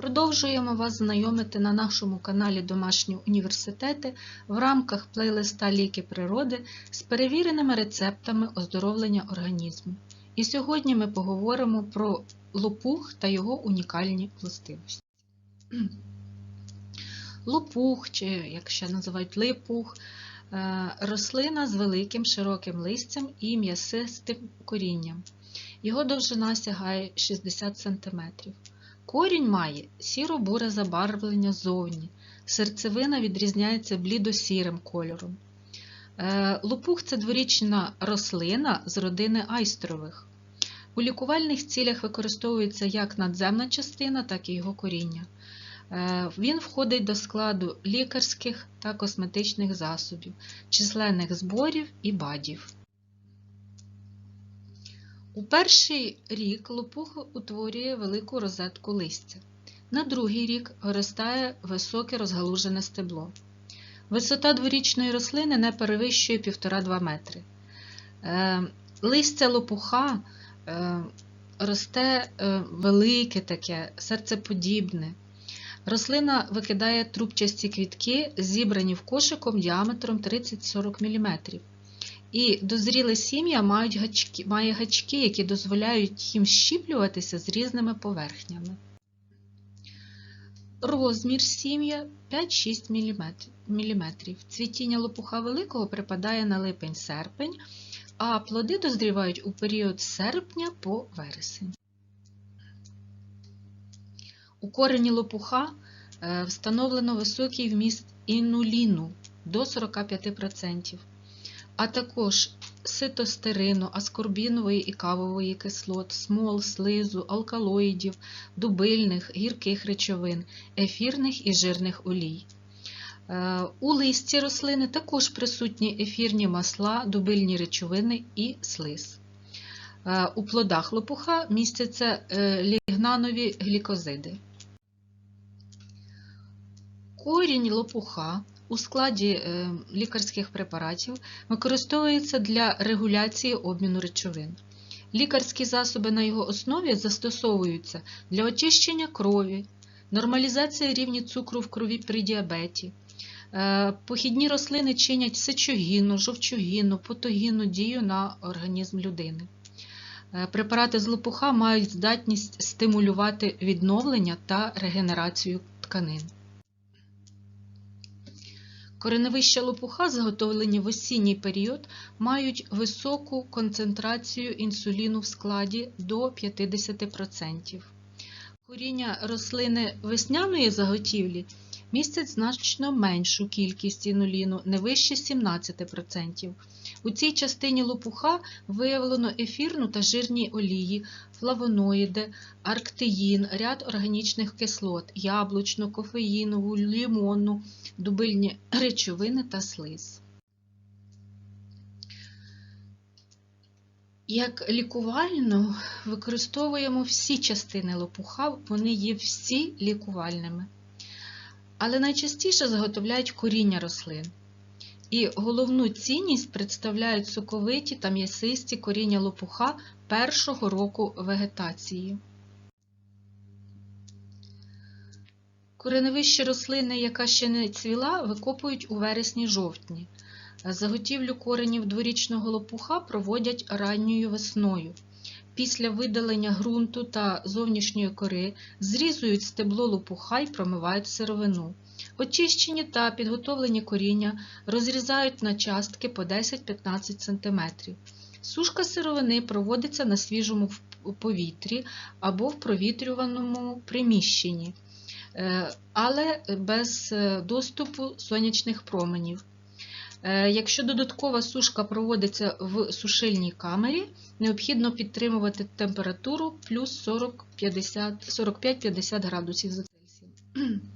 Продовжуємо вас знайомити на нашому каналі Домашні університети в рамках плейлиста Ліки природи з перевіреними рецептами оздоровлення організму. І сьогодні ми поговоримо про лопух та його унікальні властивості. Лопух, чи як ще називають липух, е, рослина з великим широким листям і м'ясистим корінням. Його довжина сягає 60 см. Корінь має сіро-буре забарвлення зовні, серцевина відрізняється блідо-сірим кольором. Е, Лопух це дворічна рослина з родини айстрових. У лікувальних цілях використовується як надземна частина, так і його коріння. Е, Він входить до складу лікарських та косметичних засобів, численних зборів і бадів. У перший рік лопух утворює велику розетку листя. На другий рік виростає високе розгалужене стебло. Висота дворічної рослини не перевищує 1,5-2 метри. Е, Листя лопуха е, росте е, велике таке, серцеподібне. Рослина викидає трубчасті квітки, зібрані в кошиком діаметром 30-40 мм. І дозріле сім'я мають гачки, має гачки, які дозволяють їм щіплюватися з різними поверхнями. Розмір сім'я 5-6 мм. Цвітіння лопуха великого припадає на липень-серпень, а плоди дозрівають у період серпня по вересень. У корені лопуха е, встановлено високий вміст інуліну до 45%, а також ситостерину, аскорбінової і кавової кислот, смол, слизу, алкалоїдів, дубильних, гірких речовин, ефірних і жирних олій. Е, У листі рослини також присутні ефірні масла, дубильні речовини і слиз. Е, У плодах лопуха містяться е, лігнанові глікозиди. Корінь лопуха у складі е, лікарських препаратів використовується для регуляції обміну речовин. Лікарські засоби на його основі застосовуються для очищення крові, нормалізації рівня цукру в крові при діабеті. Е, Похідні рослини чинять сечогінну, жовчогінну, потогінну дію на організм людини. Е, Препарати з лопуха мають здатність стимулювати відновлення та регенерацію тканин. Кореневища лопуха, заготовлені в осінній період, мають високу концентрацію інсуліну в складі до 50%. Коріння рослини весняної заготівлі містять значно меншу кількість інуліну, не вище 17%. У цій частині лопуха виявлено ефірну та жирні олії, флавоноїди, арктеїн, ряд органічних кислот, яблучну, кофеїнову, лімонну, дубильні речовини та слиз. Як лікувальну використовуємо всі частини лопуха, вони є всі лікувальними. Але найчастіше заготовляють коріння рослин. І головну цінність представляють соковиті та м'ясисті коріння лопуха першого року вегетації. Кореневище рослини, яка ще не цвіла, викопують у вересні-жовтні. Заготівлю коренів дворічного лопуха проводять ранньою весною. Після видалення ґрунту та зовнішньої кори зрізують стебло лопуха і промивають сировину. Очищені та підготовлені коріння розрізають на частки по 10-15 см. Сушка сировини проводиться на свіжому повітрі або в провітрюваному приміщенні, е, але без доступу сонячних променів. Е, Якщо додаткова сушка проводиться в сушильній камері, необхідно підтримувати температуру плюс 45-50 градусів за Цельсієм.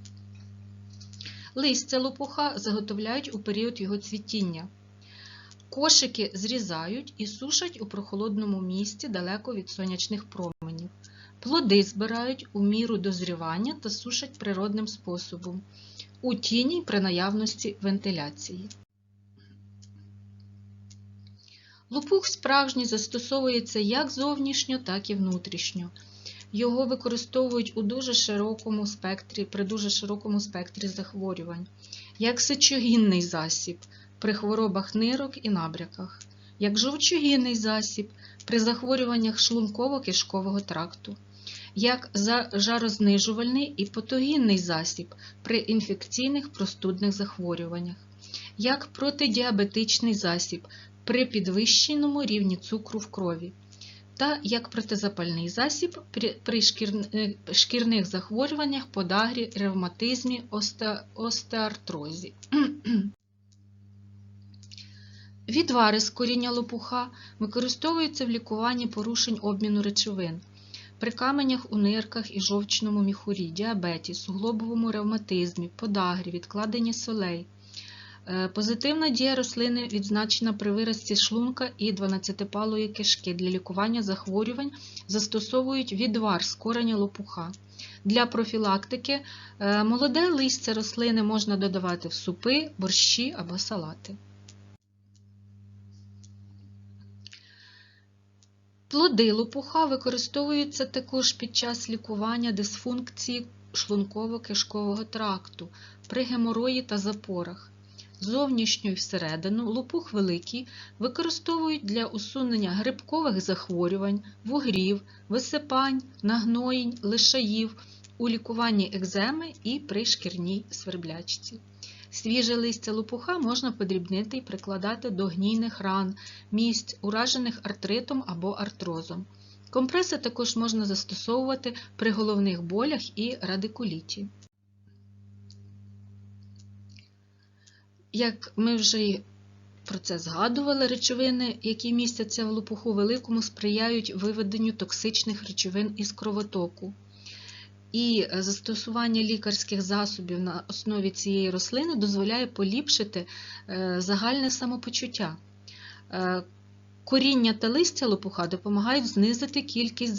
Листя лопуха заготовляють у період його цвітіння. Кошики зрізають і сушать у прохолодному місці далеко від сонячних променів. Плоди збирають у міру дозрівання та сушать природним способом, у тіні при наявності вентиляції. Лопух справжній застосовується як зовнішньо, так і внутрішньо. Його використовують у дуже широкому спектрі, при дуже широкому спектрі захворювань, як сечогінний засіб при хворобах нирок і набряках, як жовчогінний засіб при захворюваннях шлунково-кишкового тракту, як жарознижувальний і патогінний засіб при інфекційних простудних захворюваннях, як протидіабетичний засіб при підвищеному рівні цукру в крові, та як протизапальний засіб при, е, шкірних захворюваннях, подагрі, ревматизмі, остеартрозі. Відвари з коріння лопуха використовуються в лікуванні порушень обміну речовин, при каменях у нирках і жовчному міхурі, діабеті, суглобовому ревматизмі, подагрі, відкладенні солей. Е, Позитивна дія рослини відзначена при виразці шлунка і 12-палої кишки. Для лікування захворювань застосовують відвар з кореня лопуха. Для профілактики е, молоде листя рослини можна додавати в супи, борщі або салати. Плоди лопуха використовуються також під час лікування дисфункції шлунково-кишкового тракту при геморої та запорах. Зовнішньо і всередину лопух великий використовують для усунення грибкових захворювань, вугрів, висипань, нагноїнь, лишаїв, у лікуванні екземи і при шкірній сверблячці. Свіже листя лопуха можна подрібнити і прикладати до гнійних ран, місць, уражених артритом або артрозом. Компреси також можна застосовувати при головних болях і радикуліті. Як ми вже про це згадували, речовини, які містяться в лопуху великому, сприяють виведенню токсичних речовин із кровотоку. І застосування лікарських засобів на основі цієї рослини дозволяє поліпшити е, загальне самопочуття. Е, Коріння та листя лопуха допомагають знизити кількість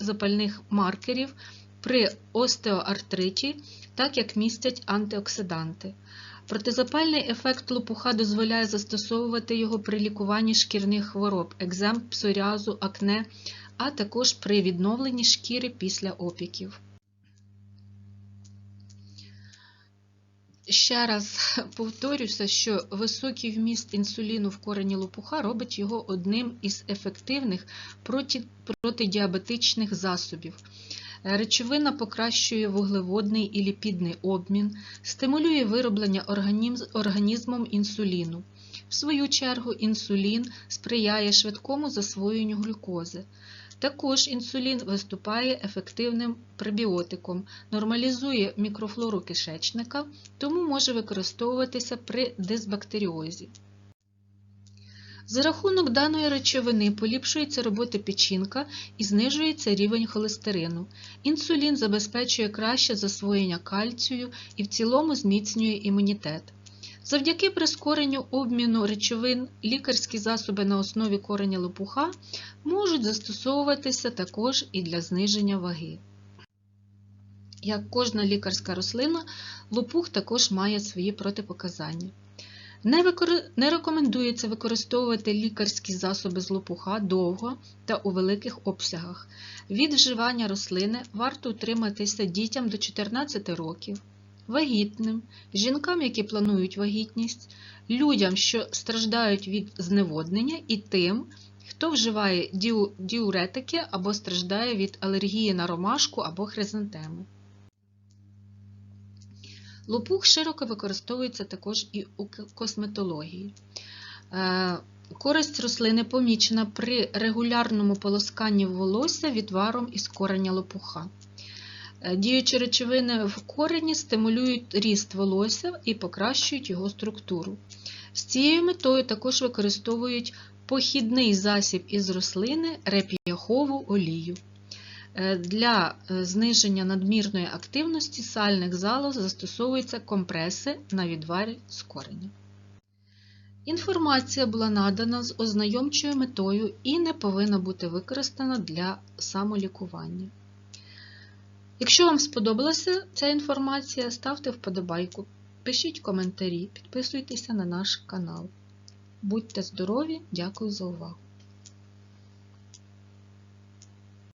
запальних маркерів при остеоартриті, так як містять антиоксиданти. Протизапальний ефект лопуха дозволяє застосовувати його при лікуванні шкірних хвороб, екзем, псоріазу, акне, а також при відновленні шкіри після опіків. Ще раз повторюся, що високий вміст інсуліну в корені лопуха робить його одним із ефективних проти, протидіабетичних засобів. Речовина покращує вуглеводний і ліпідний обмін, стимулює вироблення організмом інсуліну. В свою чергу, інсулін сприяє швидкому засвоєнню глюкози. Також інсулін виступає ефективним пребіотиком, нормалізує мікрофлору кишечника, тому може використовуватися при дисбактеріозі. За рахунок даної речовини поліпшується робота печінка і знижується рівень холестерину. Інсулін забезпечує краще засвоєння кальцію і в цілому зміцнює імунітет. Завдяки прискоренню обміну речовин лікарські засоби на основі кореня лопуха можуть застосовуватися також і для зниження ваги. Як кожна лікарська рослина, лопух також має свої протипоказання. Не, викори- не рекомендується використовувати лікарські засоби з лопуха довго та у великих обсягах. Від вживання рослини варто утриматися дітям до 14 років, вагітним, жінкам, які планують вагітність, людям, що страждають від зневоднення, і тим, хто вживає діу- діуретики або страждає від алергії на ромашку або хризантему. Лопух широко використовується також і у косметології. Е, Користь рослини помічена при регулярному полосканні волосся відваром із кореня лопуха. Е, Діючі речовини в корені стимулюють ріст волосся і покращують його структуру. З цією метою також використовують похідний засіб із рослини реп'яхову олію. Е, Для е, зниження надмірної активності сальних залоз застосовуються компреси на відварі з кореня. Інформація була надана з ознайомчою метою і не повинна бути використана для самолікування. Якщо вам сподобалася ця інформація, ставте вподобайку, пишіть коментарі, підписуйтеся на наш канал. Будьте здорові! Дякую за увагу!